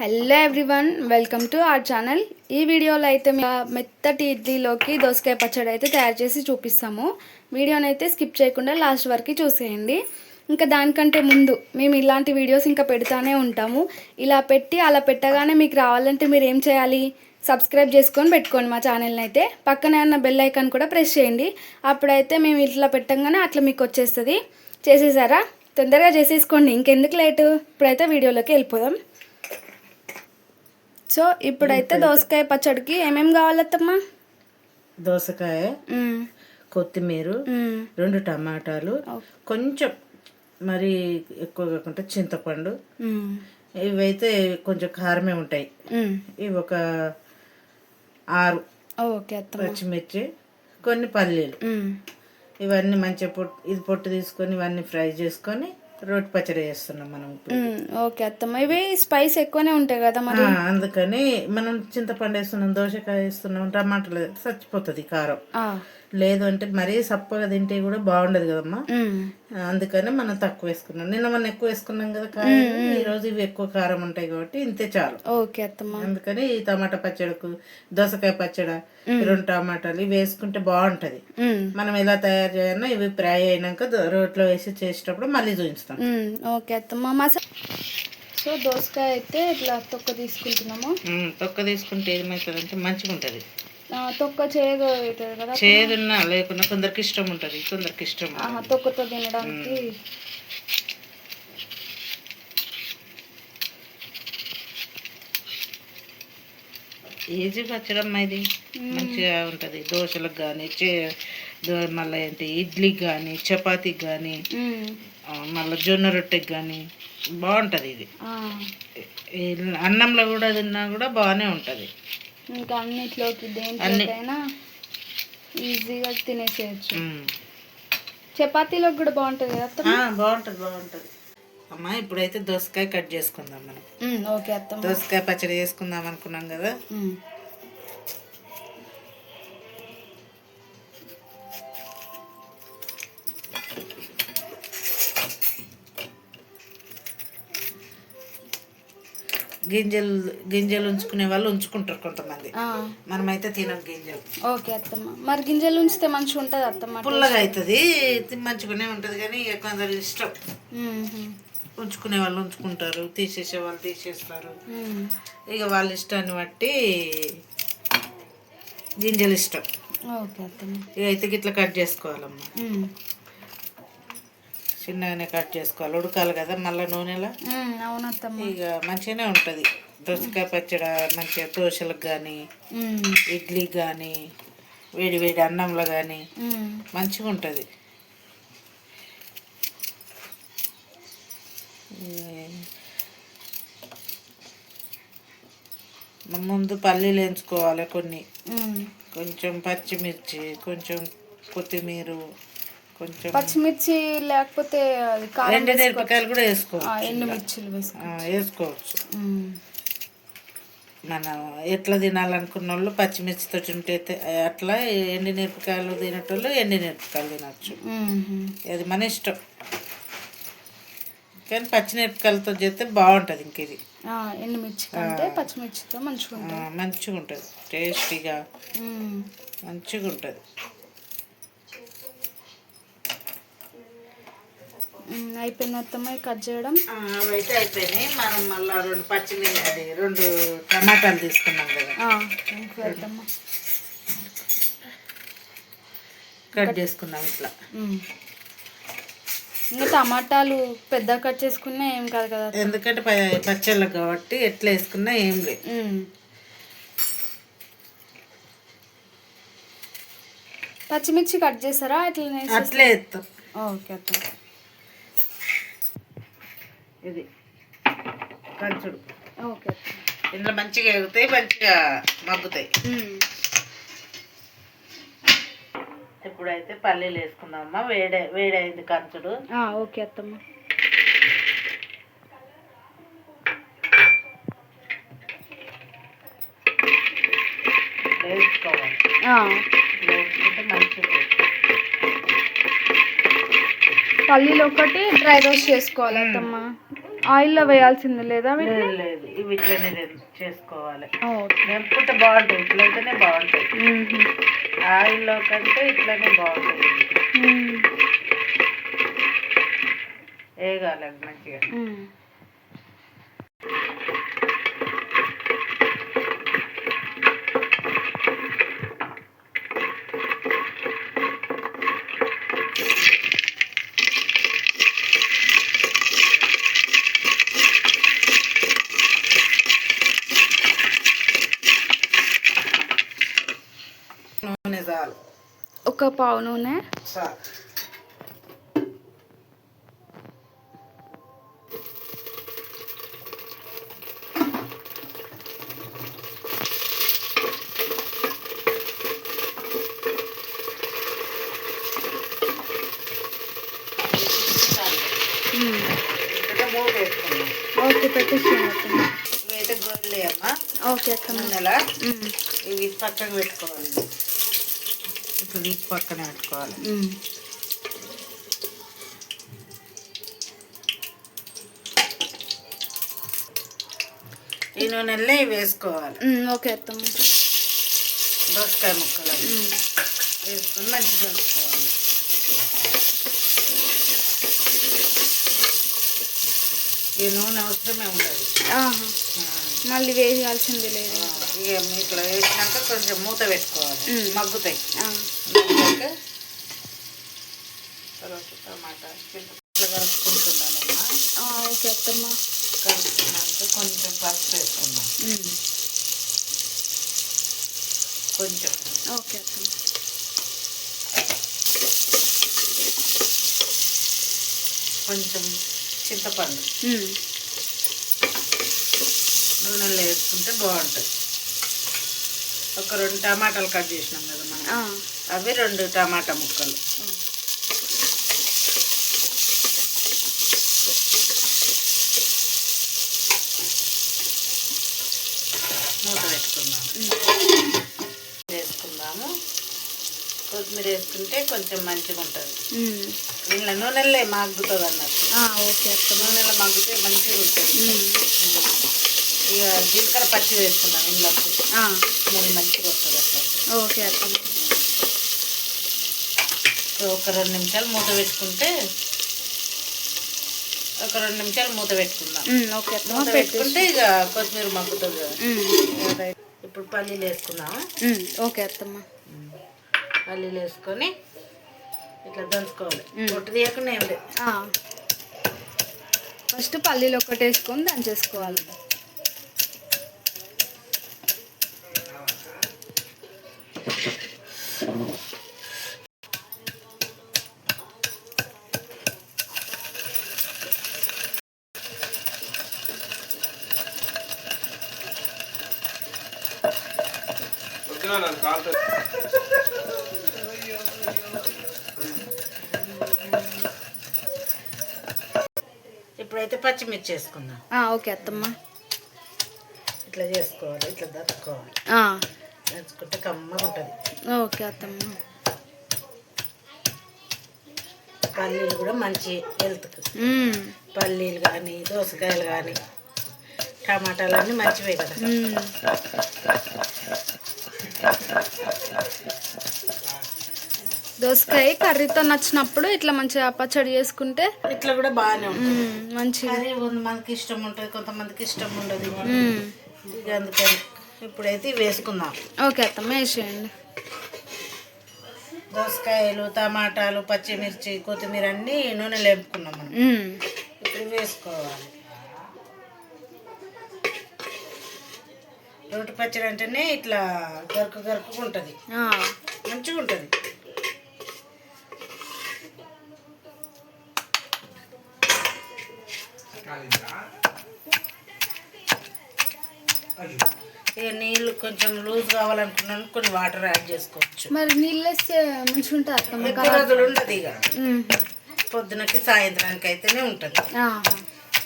Hello everyone welcome to our channel ఈ వీడియోలో అయితే మేము మెత్తటి ఇడ్లీలోకి దోసకాయ పచ్చడి అయితే తయారు చేసి చూపిస్తాము. వీడియోని అయితే స్కిప్ చేయకుండా లాస్ట్ వరకు చూసేయండి. ఇంకా దానికంటే ముందు మేము ఇలాంటి వీడియోస్ ఇంకా పెడతానే ఉంటాము. ఇలా పెట్టి అలా పెట్టగానే మీకు రావాలంటే మీరు ఏం చేయాలి? సబ్స్క్రైబ్ చేసుకొని పెట్టుకోండి మా ఛానల్ని అయితే. పక్కనే ఉన్న బెల్ ఐకాన్ కూడా ప్రెస్ చేయండి. అప్పుడైతే మేము ఇట్లా పెట్టంగానే అట్లా మీకు వచ్చేస్తుంది. చేసేసారా? తొందరగా చేసేసుకోండి. ఇంకెందుకు లేటు ఇప్పుడైతే వీడియోలోకి వెళ్ళిపోదాం. సో ఇప్పుడైతే దోసకాయ పచ్చడికి ఏమేమి కావాలత్తమ్మా దోసకాయ. కొత్తిమీర. రెండు టమాటాలు. కొంచెం మరి ఎక్కువ కాకుండా చింతపండు. ఇవైతే కొంచెం కారమే ఉంటాయి. ఇవి ఒక ఆరు పచ్చిమిర్చి కొన్ని పల్లీలు. ఇవన్నీ మంచిగా పొట్టు ఇది పొట్టు తీసుకొని ఇవన్నీ ఫ్రై చేసుకొని రోటి పచ్చడి చేస్తున్నాం మనం. ఓకే అత్తమ్మ ఇవి స్పైస్ ఎక్కువనే ఉంటాయి కదా మరి అందుకని మనం చింతపండు వేస్తున్నాం దోసకాయ వేస్తున్నాం టమాటాలు చచ్చిపోతుంది కారం. లేదు అంటే మరీ సప్పగా తింటే కూడా బాగుండదు కదమ్మా. మ్మ్. అందుకని మనం తక్కువ వేసుకున్నాం. నిన్న మనం ఎక్కువ వేసుకున్నాం కదా కాయలు ఈ రోజు ఇవి ఎక్కువ కారం ఉంటాయి కాబట్టి ఇంతే చాలు. ఓకే అత్తమ్మ. అందుకని ఈ టమాటా పచ్చడికు దోసకాయ పచ్చడి రెండు టమాటాలు ఇవి వేసుకుంటే బాగుంటది. మనం ఎలా తయారు చేయాలో ఇవి ఫ్రై అయినాక రోట్లో వేసి చేసేటప్పుడు మళ్ళీ చూపిస్తాం. ఓకే అత్తమ్మ. మసా సో దోసకాయ అయితే ఇట్లా తొక్క తీసుకుంటున్నాము? తొక్క తీసుకుంటే ఏమవుతుంది అంటే మంచిగా ఉంటుంది తొక్క చేయగా అవుతుంది కదా చేదున్నా లేకున్నా కొందరికి ఇష్టం ఉంటుంది కొందరికి ఇష్టం తొక్కతో తినడానికి. ఈజీ పచ్చడమ్మా ఇది. మంచిగా ఉంటుంది. దోశలకు కానీ చే మళ్ళీ ఏంటి ఇడ్లీకి కానీ చపాతీకి కానీ. మళ్ళీ జొన్న రొట్టెకి కానీ బాగుంటుంది ఇది. అన్నంలో కూడా తిన్నా కూడా బాగానే ఉంటుంది. ఇంకా అన్నిట్లోకి దేంట్లోకైనా ఈజీగా తినేసేయచ్చు. చపాతీలోకి కూడా బాగుంటుంది కదా? బాగుంటుంది బాగుంటుంది. అమ్మ ఇప్పుడైతే దోసకాయ కట్ చేసుకుందాం మనం. ఓకే దోసకాయ పచ్చడి చేసుకుందాం అనుకున్నాం కదా. గింజలు గింజలు ఉంచుకునే వాళ్ళు ఉంచుకుంటారు కొంతమంది. మనమైతే తినం గింజలు. ఓకే అత్తమ్మ. మరి గింజలు ఉంచితే మంచిగా ఉంటుంది అత్తమ్మ పుల్లగా అవుతుంది మంచిగానే ఉంటుంది కానీ ఇక కొందరు ఇష్టం. ఉంచుకునే వాళ్ళు ఉంచుకుంటారు తీసేసే వాళ్ళు తీసేస్తారు. ఇక వాళ్ళ ఇష్టాన్ని బట్టి గింజలు ఇష్టం. ఓకే అత్తమ్మ. ఇక అయితే ఇట్లా కట్ చేసుకోవాలమ్మా. మ్మ్. చిన్నగానే కట్ చేసుకోవాలి. ఉడకాలి కదా మళ్ళీ నూనెలో? ఇక మంచిగానే ఉంటుంది. దోసకాయ పచ్చడి మంచిగా దోశలకు కానీ ఇడ్లీ కానీ వేడి వేడి అన్నంలో కానీ. మంచిగా ఉంటుంది. ముందు పల్లీలు వేయించుకోవాలి కొన్ని. కొంచెం పచ్చిమిర్చి కొంచెం కొత్తిమీర కొంచెం పచ్చిమిర్చి లేకపోతే అది కారం ఎండు మిరపకాయలు కూడా వేసుకోవచ్చు ఎండుమిర్చిలు వేసుకోవచ్చు. మనం ఎట్లా తినాలనుకున్న వాళ్ళు పచ్చిమిర్చితో ఉంటే తే- అట్లా ఎండి మిరపకాయలు తినేటోళ్ళు ఎండి మిరపకాయలు తినచ్చు. అది మన ఇష్టం. కానీ పచ్చిమిరపకాయలతో చేస్తే బాగుంటుంది ఇంక ఇది. ఎండుమిర్చి కంటే పచ్చిమిర్చితో మంచిగా ఉంటుంది మంచిగా ఉంటుంది టేస్టీగా. మంచిగా ఉంటుంది అయిపోయింది అత్తమ్మ కట్ చేయడం. అవైతే అయిపోయినాయి. మనం మళ్ళీ రెండు పచ్చిమిర్చి అది రెండు టమాటాలు తీసుకున్నాం కదా. అత్తమ్మ. కట్ చేసుకున్నాం ఇట్లా. ఇంకా టమాటాలు పెద్ద కట్ చేసుకున్నా ఏం కాదు కదా ఎందుకంటే ప- పచ్చళ్ళకు కాబట్టి ఎట్లా వేసుకున్నా ఏం లేదు. పచ్చిమిర్చి కట్ చేస్తారా? ఇట్లా అట్లే వేస్తాం. ఓకే ఇది. కంచుడు ఓకే. ఇంట్లో మంచిగా ఎగుతాయి మంచిగా మగ్గుతాయి. ఇప్పుడైతే పల్లీలు వేసుకుందామమ్మా. వేడే వేడైంది కంచుడు. ఓకే అత్తమ్మ. వేసుకోవాలి. వేసుకుంటే మంచిగా పల్లీలు ఒకటి డ్రై రోస్ట్ చేసుకోవాలి అత్తమ్మ. ఆయిల్లో వేయాల్సింది లేదా లేదు లేదు. ఇవి ఇట్లనే చేసుకోవాలి. ఇట్లయితేనే. ఆయిల్లో కంటే ఇట్లనే మంచిగా. ఒక పావు నూనె. ఓకే పెట్టేసాను అత్తమ్మ. ఇవైతే గొర్రెలేమ్మా ఓకే మ్మ్. ఇవి పక్కకు పెట్టుకోవాలి. ఇప్పుడు తీసి పక్కన పెట్టుకోవాలి. ఈ నూనెలనే ఇవి వేసుకోవాలి. ఓకే అత్తమ్మ దోసకాయ ముక్కలు. వేసుకొని మంచిగా కలుపుకోవాలి ఈ నూనె అవసరమే ఉండదు. మళ్ళీ వేయాల్సింది లేదు. ఇక ఇట్లా వేసినాక కొంచెం మూత పెట్టుకోవాలి. మగ్గుతాయి. తర్వాత టమాటా ఇట్లా కలుపుకుంటుండాలమ్మా ఓకే అత్తమ్మ. కలుపుకున్నాక కొంచెం పసుపు వేసుకుందాం. కొంచెం. ఓకే అత్తమ్మ. కొంచెం చింతపండు. నూనెలో వేసుకుంటే బాగుంటుంది. ఒక రెండు టమాటాలు కట్ చేసినాం కదా మనం. అవి రెండు టమాటా ముక్కలు. మూత పెట్టుకుందాం. వేసుకుందాము. కొత్తిమీర వేసుకుంటే కొంచెం మంచిగా ఉంటుంది. ఇలా నూనెలే మగ్గుతుంది అన్నట్టు ఓకే నూనెలో మగ్గితే మంచిగా ఉంటుంది. ఇక జీలకర్ర పచ్చి వేసుకుందాం ఇంట్లోకి ఆ, నేను మంచిగా వస్తుంది అట్లా. ఓకే అత్తమ్మ ఒక రెండు నిమిషాలు మూత పెట్టుకుంటే ఒక రెండు నిమిషాలు మూత పెట్టుకుందాం. ఓకే మూత పెట్టుకుంటే ఇక కొత్తిమీర మగ్గుతుంది కదా. ఇప్పుడు పల్లీలు వేసుకుందాము. ఓకే అత్తమ్మ. పల్లీలు వేసుకొని ఇట్లా దంచుకోవాలి. పొట్టు తీయకుండా ఏం లేదు. ఫస్ట్ పల్లీలు ఒకటి వేసుకొని దంచేసుకోవాలి. ఇప్పుడైతే పచ్చిమిర్చి వేసుకుందాం. ఆ, ఓకే అత్తమ్మ. ఇట్లా చేసుకోవాలి ఇట్లా దంచుకోవాలి కమ్మగా ఉంటుంది. ఓకే అత్తమ్మ. పల్లీలు కూడా మంచి హెల్త్కి. పల్లీలు కానీ దోసకాయలు కానీ టమాటాలు అన్నీ మంచివే కదా. దోసకాయ కర్రీతో నచ్చినప్పుడు ఇట్లా మంచిగా పచ్చడి చేసుకుంటే ఇట్లా కూడా బాగానే ఉంటుంది. మంచిగా కొంతమందికి ఇష్టం ఉంటుంది కొంతమందికి ఇష్టం ఉండదు. ఇక అందుకని ఇప్పుడైతే వేసుకుందాం. ఓకే అత్తమ్మ వేసేయండి దోసకాయలు టమాటాలు పచ్చిమిర్చి కొత్తిమీర అన్నీ నూనెలో వేపుకున్నాం మనం. ఇప్పుడు వేసుకోవాలి. రోటి పచ్చడి అంటేనే ఇట్లా గరుకు గరుకుగా ఉంటుంది. ఆ, మంచిగా ఉంటుంది. ఇక నీళ్ళు కొంచెం లూజ్ కావాలనుకున్నాను కొన్ని వాటర్ యాడ్ చేసుకోవచ్చు. మరి నీళ్ళు వేస్తే మంచిగా ఉంటుంది రోజులు ఉండదు ఇక. పొద్దునకి సాయంత్రానికి అయితేనే ఉంటుంది.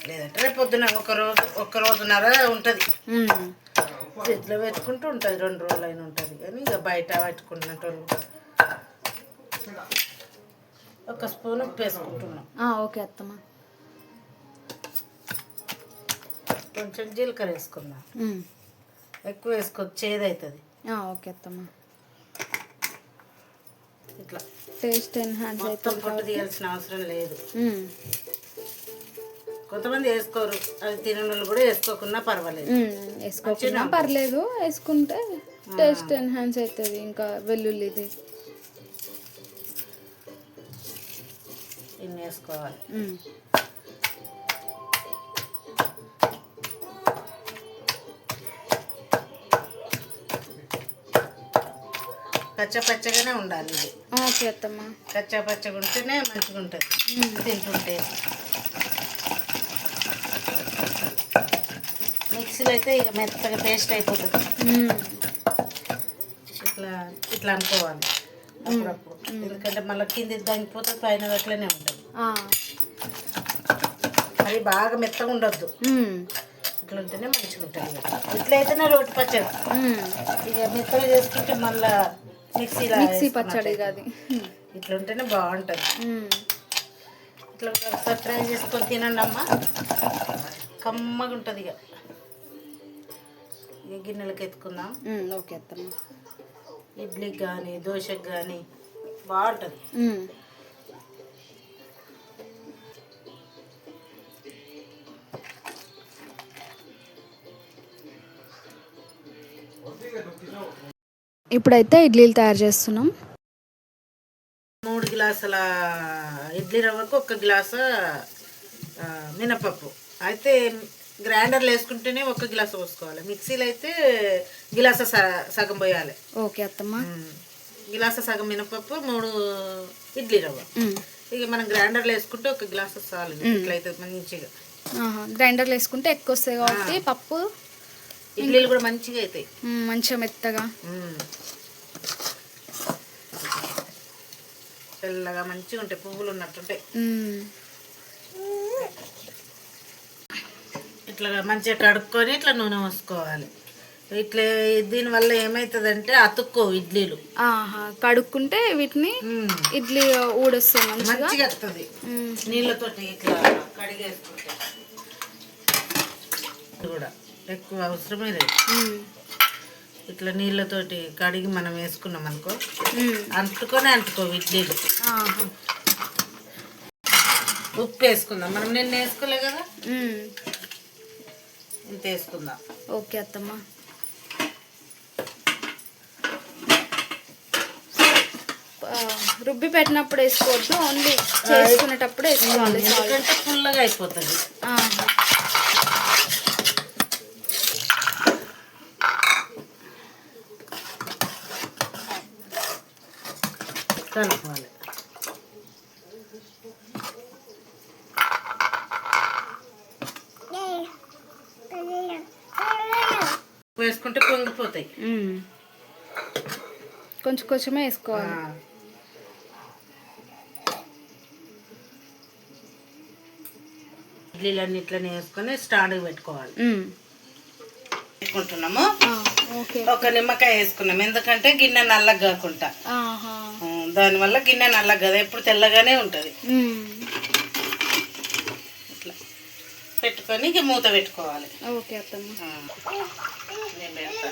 లేదంటే రేపు పొద్దున ఒక రోజు ఒక రోజున్నర ఉంటుంది. ఫ్రిడ్జ్లో పెట్టుకుంటూ ఉంటుంది రెండు రోజులు అయినా ఉంటుంది. కానీ ఇక బయట పెట్టుకున్నట్టు ఒక స్పూన్ ఉప్పు వేసుకుంటున్నాం. ఓకే అత్తమ్మ. కొంచెం జీలకర్ర వేసుకుందాం. ఎక్కువ వేసుకోవచ్చు చేదవుతుంది ఓకే అత్తమ్మ. ఇట్లా. టేస్ట్ ఎన్హాన్స్ మొత్తం అవుతుంది పొట్టు తీయాల్సిన అవసరం లేదు. కొంతమంది వేసుకోరు. అది వాళ్ళు కూడా వేసుకోకున్నా పర్వాలేదు. వేసుకోకుండా పర్లేదు. వేసుకుంటే టేస్ట్ ఎన్హాన్స్ అవుతుంది ఇంకా వెల్లుల్లిది ఇన్ని వేసుకోవాలి. మ్మ్. పచ్చ పచ్చగానే ఉండాలి ఇది ఓకే అత్తమ్మ ఉంటేనే మంచిగా ఉంటుంది తింటుంటే మిక్సీలో అయితే ఇక మెత్తగా పేస్ట్ అయిపోతుంది. ఇట్లా ఇట్లా అనుకోవాలి అప్పుడప్పుడు ఎందుకంటే మళ్ళీ కింది దానిపోతే పైన అట్లనే ఉంటుంది. అది బాగా మెత్తగా ఉండొద్దు. ఇట్లా ఉంటేనే మంచిగా ఉంటుంది ఇక. ఇట్లా అయితేనే రోటి పచ్చడి మ్మ్. ఇక మెత్తగా చేసుకుంటే మళ్ళా మిక్సీలో మిక్సీ పచ్చడి కాదు ఇట్లా ఉంటేనే బాగుంటుంది. ఇట్లా ఒకసారి ట్రై చేసుకొని తినండి అమ్మ. కమ్మగా ఉంటుంది ఇక గిన్నెలకు ఎత్తుకుందాం. ఓకే ఇడ్లీకి కానీ దోశకి కానీ బాగుంటుంది. ఇప్పుడైతే ఇడ్లీలు తయారు చేస్తున్నాం. మూడు గ్లాసుల ఇడ్లీ రవ్వకు ఒక గ్లాసు మినపప్పు. అయితే గ్రైండర్లో వేసుకుంటేనే ఒక గ్లాసు పోసుకోవాలి. మిక్సీలో అయితే గిలాస సగం పోయాలి. ఓకే అత్తమ్మ. గిలాస సగం మినపప్పు మూడు ఇడ్లీ రవ్వ. ఇక మనం గ్రైండర్లో వేసుకుంటే ఒక గ్లాసు చాలు. ఇట్లయితే మంచిగా. గ్రైండర్లో వేసుకుంటే ఎక్కువ వస్తాయి కాబట్టి పప్పు ఇడ్లీలు కూడా మంచిగా అవుతాయి మంచిగా మెత్తగా. తెల్లగా మంచిగా ఉంటాయి పువ్వులు ఉన్నట్టుంటాయి. ఇట్లా మంచిగా కడుక్కొని ఇట్లా నూనె పోసుకోవాలి ఇట్లా దీనివల్ల ఏమవుతుందంటే అతుక్కో ఇడ్లీలు ఆహా కడుక్కుంటే వీటిని. ఇడ్లీ ఊడొస్తాయి మంచిగా వస్తుంది మ్మ్. నీళ్ళతోటి ఇట్లా కడిగేసుకుంటే కూడా ఎక్కువ అవసరమే లేదు. ఇట్లా నీళ్ళతోటి కడిగి మనం వేసుకున్నాం అనుకో. అంటుకొని అంటుకో ఇడ్లీలు. ఉప్పు వేసుకుందాం. మనం నిన్న వేసుకోలే కదా. ఇంత వేసుకుందాం. ఓకే అత్తమ్మ. రుబ్బి పెట్టినప్పుడు వేసుకోవద్దు ఓన్లీ చేసుకునేటప్పుడు వేసుకోవాలి. ఎందుకంటే ఫుల్లగా అయిపోతుంది. ఆహా. కలుపుకోవాలి వేసుకుంటే పొంగిపోతాయి. కొంచెం కొంచెమే వేసుకోవాలి. ఇడ్లీలన్నీ ఇట్లనే వేసుకొని స్టాండ్కి పెట్టుకోవాలి. ఓకే. ఒక నిమ్మకాయ వేసుకున్నాం ఎందుకంటే గిన్నె నల్లగా కాకుండా. దానివల్ల గిన్నె నల్లగా కదా ఎప్పుడు తెల్లగానే ఉంటుంది. ఇట్లా పెట్టుకొని ఇక మూత పెట్టుకోవాలి. ఓకే అత్తమ్మ. ఆ, నేను పెడతా.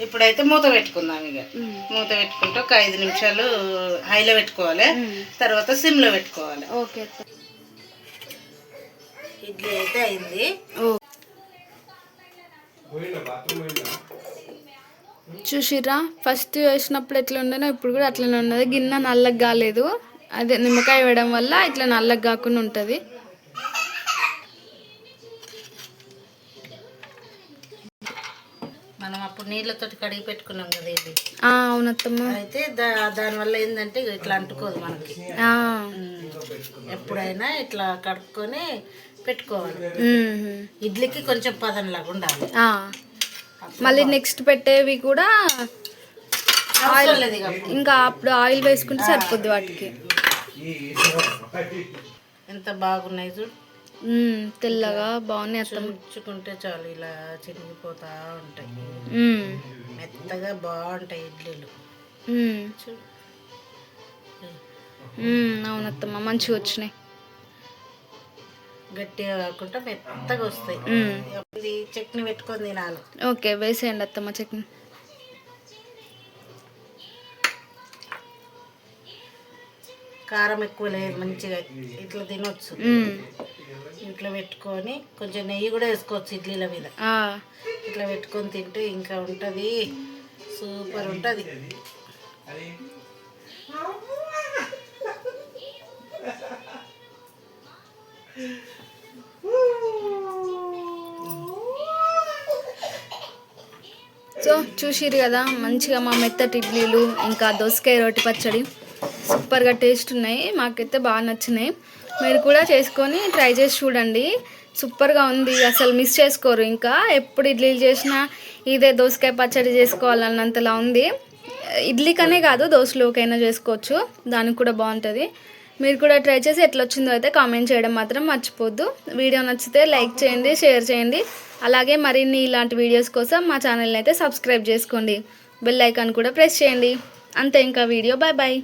ఇప్పుడైతే మూత పెట్టుకుందాం ఇక. మూత పెట్టుకుంటే ఒక ఐదు నిమిషాలు హైలో పెట్టుకోవాలి. తర్వాత సిమ్లో పెట్టుకోవాలి. ఓకే ఇడ్లీ అయితే అయింది. ఓ. చూసిర్రా? ఫస్ట్ వేసినప్పుడు ఎట్లా ఉండనో ఇప్పుడు కూడా అట్లనే ఉన్నది. గిన్నె నల్లగా కాలేదు. అదే నిమ్మకాయ వేయడం వల్ల ఇట్లా నల్లగా కాకుండా ఉంటుంది. మనం అప్పుడు నీళ్ళతోటి కడిగి పెట్టుకున్నాం కదా ఇది. అవునత్తమ్మ. అయితే దా దానివల్ల ఏంటంటే ఇట్లా అంటుకోదు మనకి. ఎప్పుడైనా ఇట్లా కడుక్కొని పెట్టుకోవాలి. ఇడ్లీకి కొంచెం పదంలాగా ఉండాలి. ఆ. మళ్ళీ నెక్స్ట్ పెట్టేవి కూడా లేదు ఇక అప్పుడు ఆయిల్ వేసుకుంటే సరిపోద్ది వాటికి. ఎంత బాగున్నాయి చూడు. తెల్లగా బాగున్నాయి అత్తమ్మ. ఉంచుకుంటే చాలు ఇలా చిరిగిపోతా ఉంటాయి. మెత్తగా బాగుంటాయి ఇడ్లీలు. అవునత్తమ్మ మంచిగా వచ్చినాయి. గట్టిగా కాకుండా మెత్తగా వస్తాయి. ఇది చట్నీ పెట్టుకొని తినాలి. ఓకే వేసేయండి అత్తమ్మ చట్నీ. కారం ఎక్కువ లేదు మంచిగా ఇట్లా తినొచ్చు. ఇట్లా పెట్టుకొని కొంచెం నెయ్యి కూడా వేసుకోవచ్చు ఇడ్లీల మీద. ఇట్లా పెట్టుకొని తింటే ఇంకా ఉంటుంది సూపర్ ఉంటుంది. సో చూసిరు కదా మంచిగా మా మెత్తటి ఇడ్లీలు ఇంకా దోసకాయ రోటి పచ్చడి. సూపర్గా టేస్ట్ ఉన్నాయి మాకైతే బాగా నచ్చినాయి. మీరు కూడా చేసుకొని ట్రై చేసి చూడండి. సూపర్గా ఉంది అసలు మిస్ చేసుకోరు. ఇంకా ఎప్పుడు ఇడ్లీలు చేసినా ఇదే దోసకాయ పచ్చడి చేసుకోవాలన్నంతలా ఉంది. ఇడ్లీకనే కాదు దోశలోకైనా చేసుకోవచ్చు. దానికి కూడా బాగుంటుంది. మీరు కూడా ట్రై చేసి ఎట్లా వచ్చిందో అయితే కామెంట్ చేయడం మాత్రం మర్చిపోద్దు. వీడియో నచ్చితే లైక్ చేయండి షేర్ చేయండి. అలాగే మరిన్ని ఇలాంటి వీడియోస్ కోసం మా ఛానల్ని అయితే సబ్స్క్రైబ్ చేసుకోండి. బెల్ ఐకాన్ కూడా ప్రెస్ చేయండి. అంతే ఇంకా వీడియో. Bye bye.